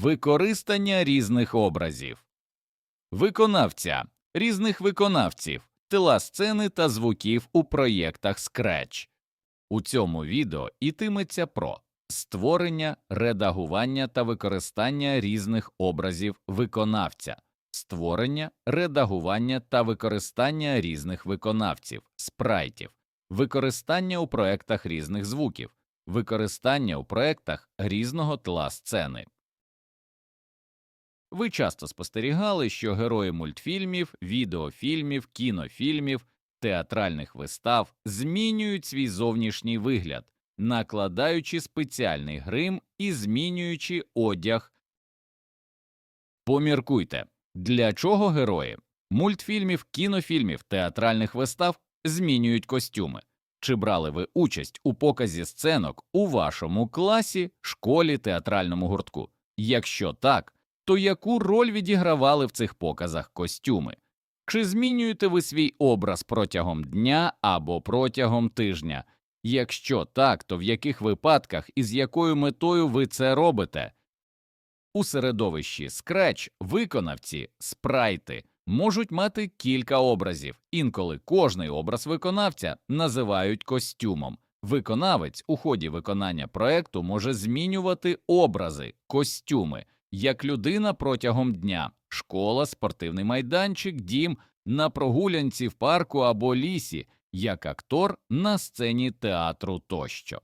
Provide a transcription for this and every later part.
Використання різних образів, виконавця, різних виконавців, тила сцени та звуків у проєктах Scratch. У цьому відео йтиметься про створення, редагування та використання різних образів виконавця, створення, редагування та використання різних виконавців, спрайтів, використання у проектах різних звуків, використання у проектах різного тла сцени. Ви часто спостерігали, що герої мультфільмів, відеофільмів, кінофільмів, театральних вистав змінюють свій зовнішній вигляд, накладаючи спеціальний грим і змінюючи одяг. Поміркуйте, для чого герої мультфільмів, кінофільмів, театральних вистав змінюють костюми. Чи брали ви участь у показі сценок у вашому класі, школі, театральному гуртку? Якщо так, то яку роль відігравали в цих показах костюми? Чи змінюєте ви свій образ протягом дня або протягом тижня? Якщо так, то в яких випадках і з якою метою ви це робите? У середовищі Scratch виконавці, спрайти можуть мати кілька образів, інколи кожний образ виконавця називають костюмом. Виконавець у ході виконання проекту може змінювати образи, костюми, як людина протягом дня, школа, спортивний майданчик, дім, на прогулянці в парку або лісі, як актор на сцені театру тощо.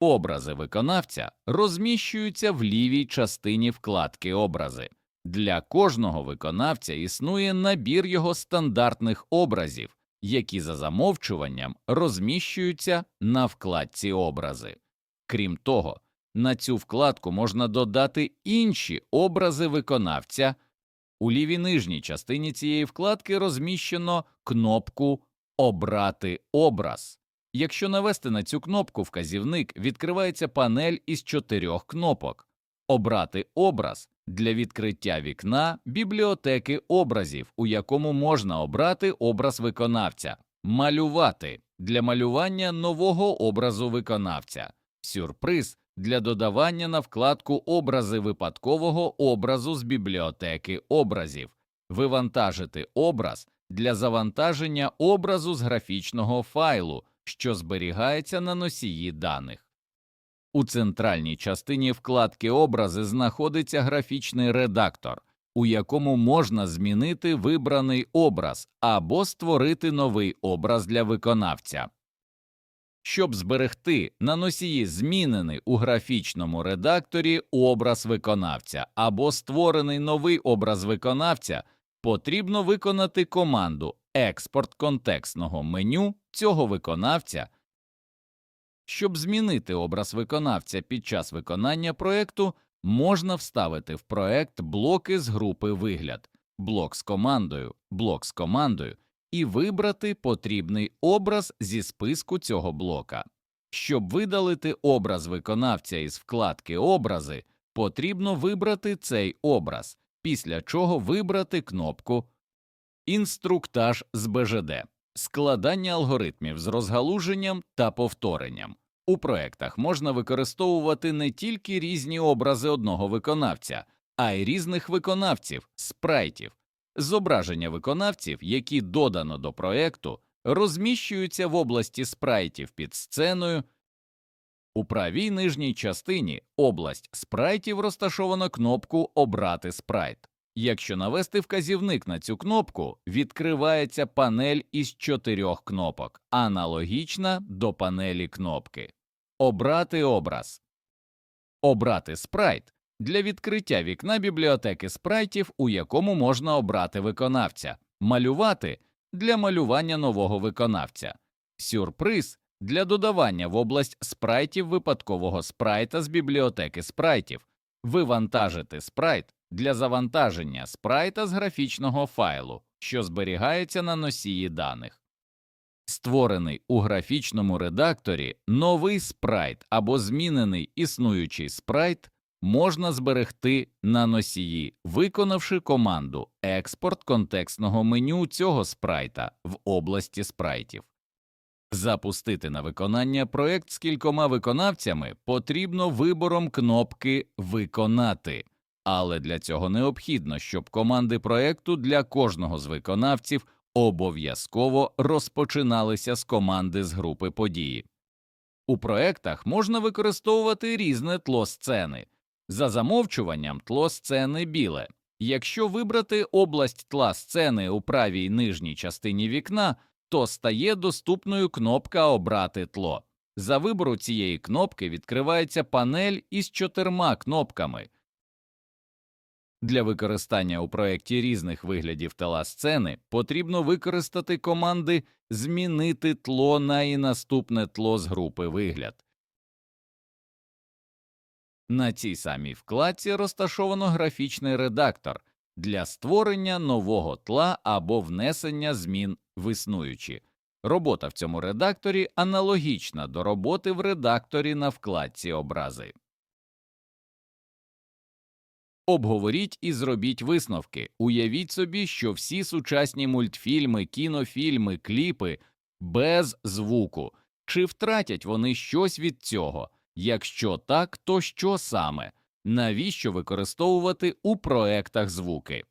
Образи виконавця розміщуються в лівій частині вкладки образи. Для кожного виконавця існує набір його стандартних образів, які за замовчуванням розміщуються на вкладці образи. Крім того, на цю вкладку можна додати інші образи виконавця. У лівій нижній частині цієї вкладки розміщено кнопку Обрати образ. Якщо навести на цю кнопку вказівник, відкривається панель із чотирьох кнопок. Обрати образ для відкриття вікна бібліотеки образів, у якому можна обрати образ виконавця, малювати. Для малювання нового образу виконавця, сюрприз для додавання на вкладку образи випадкового образу з бібліотеки образів, вивантажити образ для завантаження образу з графічного файлу, що зберігається на носії даних. У центральній частині вкладки образи знаходиться графічний редактор, у якому можна змінити вибраний образ або створити новий образ для виконавця. Щоб зберегти на носії змінений у графічному редакторі образ виконавця або створений новий образ виконавця, потрібно виконати команду експорт контекстного меню цього виконавця. Щоб змінити образ виконавця під час виконання проекту, можна вставити в проект блоки з групи вигляд, блок з командою, блок з командою і вибрати потрібний образ зі списку цього блока. Щоб видалити образ виконавця із вкладки Образи, потрібно вибрати цей образ, після чого вибрати кнопку Інструктаж з БЖД, складання алгоритмів з розгалуженням та повторенням. У проектах можна використовувати не тільки різні образи одного виконавця, а й різних виконавців, спрайтів. Зображення виконавців, які додано до проекту, розміщуються в області спрайтів під сценою. У правій нижній частині область спрайтів розташовано кнопку Обрати спрайт. Якщо навести вказівник на цю кнопку, відкривається панель із чотирьох кнопок, аналогічна до панелі кнопки Обрати образ, обрати спрайт для відкриття вікна бібліотеки спрайтів, у якому можна обрати виконавця, малювати для малювання нового виконавця, сюрприз для додавання в область спрайтів випадкового спрайта з бібліотеки спрайтів, вивантажити спрайт для завантаження спрайта з графічного файлу, що зберігається на носії даних. Створений у графічному редакторі новий спрайт або змінений існуючий спрайт можна зберегти на носії, виконавши команду експорт контекстного меню цього спрайта в області спрайтів. Запустити на виконання проект з кількома виконавцями потрібно вибором кнопки Виконати але для цього необхідно, щоб команди проекту для кожного з виконавців обов'язково розпочиналися з команди з групи події. У проектах можна використовувати різне тло сцени. За замовчуванням тло сцени біле. Якщо вибрати область тла сцени у правій нижній частині вікна, то стає доступною кнопка Обрати тло. За вибору цієї кнопки відкривається панель із чотирма кнопками. Для використання у проєкті різних виглядів тела сцени потрібно використати команди Змінити тло на і наступне тло з групи вигляд. На цій самій вкладці розташовано графічний редактор для створення нового тла або внесення змін в існуючі. Робота в цьому редакторі аналогічна до роботи в редакторі на вкладці образи. Обговоріть і зробіть висновки. Уявіть собі, що всі сучасні мультфільми, кінофільми, кліпи без звуку. Чи втратять вони щось від цього? Якщо так, то що саме? Навіщо використовувати у проектах звуки?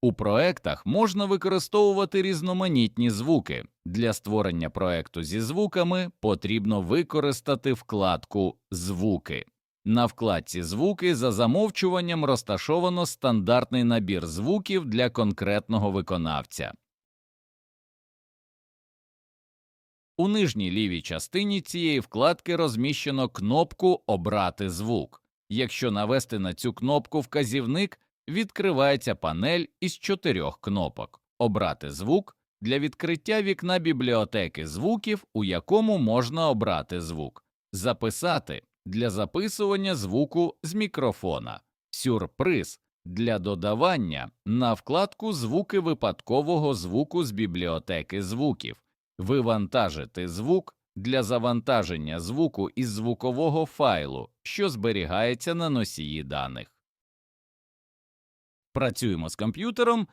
У проектах можна використовувати різноманітні звуки. Для створення проекту зі звуками потрібно використати вкладку Звуки. На вкладці Звуки за замовчуванням розташовано стандартний набір звуків для конкретного виконавця. У нижній лівій частині цієї вкладки розміщено кнопку Обрати звук. Якщо навести на цю кнопку вказівник, відкривається панель із чотирьох кнопок. Обрати звук для відкриття вікна бібліотеки звуків, у якому можна обрати звук, записати для записування звуку з мікрофона, сюрприз для додавання на вкладку Звуки випадкового звуку з бібліотеки звуків, вивантажити звук для завантаження звуку із звукового файлу, що зберігається на носії даних. Працюємо з комп'ютером